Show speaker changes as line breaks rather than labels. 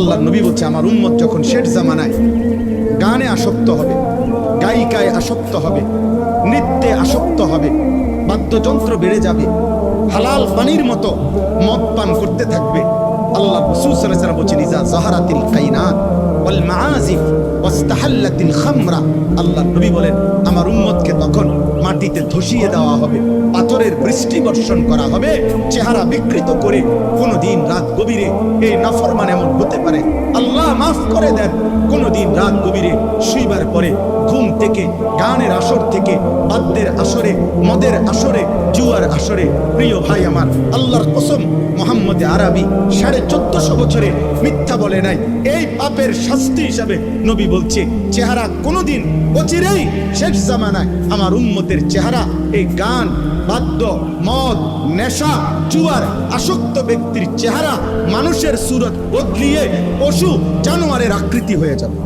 আল্লাহ নবী বলছে, আমার উম্মত যখন শেষ জামানায় গানে আসক্ত হবে, গায়িকায় আসক্ত হবে, নৃত্যে আসক্ত হবে, বাদ্যযন্ত্র বেড়ে যাবে, হালাল পানির মতো মদ পান করতে থাকবে, আল্লাহ রসুল আলাইহি বলছেন জাহারাতিল কাইনাত খামরা। আল্লাহ নবী বলেন, আমার উম্মতকে তখন মাটিতে ধসিয়ে দেওয়া হবে, পাথরের বৃষ্টি বর্ষণ করা হবে, চেহারা বিকৃত করে কোনো দিন রাত গভীরে এই নাফরমান এমন হতে পারে। আল্লাহ মাফ করে দেন কোনো দিন রাত গভীরে শুইবার পরে ঘুম থেকে, গানের আসর থেকে, বাদ্যের আসরে, মদের আসরে, জুয়ার আসরে। প্রিয় ভাই আমার, আল্লাহর কসম মোহাম্মদ আরবি সাড়ে চোদ্দশো বছরে মিথ্যা বলে নাই। এই পাপের শাস্তি হিসাবে নবী বলছে, চেহারা কোনোদিন অচিরেই শেষ জামানায়। আমার উম্মতের চেহারা, এই গান, বাদ্য, মদ, নেশা, জুয়ার আসক্ত ব্যক্তির চেহারা মানুষের সুরত বদলিয়ে পশু জানোয়ারের আকৃতি হয়ে যাবে।